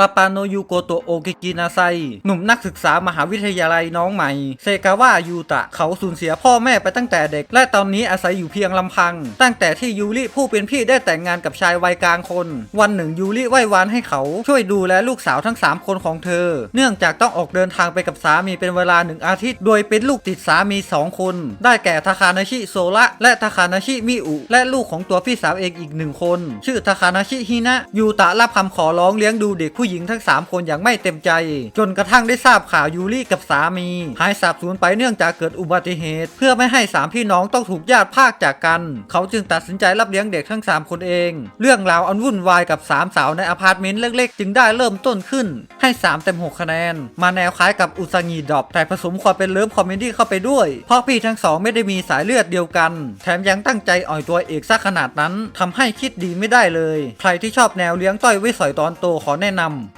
ปาปาโนยูโกโตโอกิกินาไซ หนุ่มนักศึกษามหาวิทยาลัยน้องใหม่ เซกาวะยูตะ เขาสูญเสียพ่อแม่ไปตั้งแต่เด็ก และตอนนี้อาศัยอยู่เพียงลำพัง ตั้งแต่ที่ยูริผู้เป็นพี่ได้แต่งงานกับชายวัยกลางคน วันหนึ่งยูริไหว้วานให้เขาช่วยดูแลลูกสาวทั้ง 3 คนของเธอ เนื่องจากต้องออกเดินทางไปกับสามีเป็นเวลาหนึ่งอาทิตย์ โดยเป็นลูกติดสามี 2 คน ได้แก่ทาคานาชิโซระและทาคานาชิมิอุ และลูกของตัวพี่สาวเองอีกหนึ่งคน ชื่อทาคานาชิฮินะยูตะรับคำขอร้องเลี้ยงดูเด็กผู้หญิงทั้ง 3 คนอย่างไม่เต็มใจ จนกระทั่งได้ทราบข่าวยูริกับสามี หายสาบสูญไปเนื่องจากเกิดอุบัติเหตุ เพื่อไม่ให้สามพี่น้องต้องถูกญาติพรากจากกัน เขาจึงตัดสินใจรับเลี้ยงเด็กทั้ง 3 คนเอง เรื่องราวอันวุ่นวายกับสามสาวในอพาร์ตเมนต์เล็กๆ จึงได้เริ่มต้นขึ้น ให้ 3 เต็ม 6 คะแนน มาแนวคล้ายกับอุซางีดรอปแต่ผสมความเป็นเลิฟคอมเมดี้เข้าไปด้วย เพราะพี่ทั้งสองไม่ได้มีสายเลือดเดียวกัน แถมยังตั้งใจอ่อยตัวเอกซะขนาดนั้นทำให้คิดดีไม่ได้เลย ใครที่ชอบแนวเลี้ยงต้อยไว้สอยตอนโตขอแนะนำ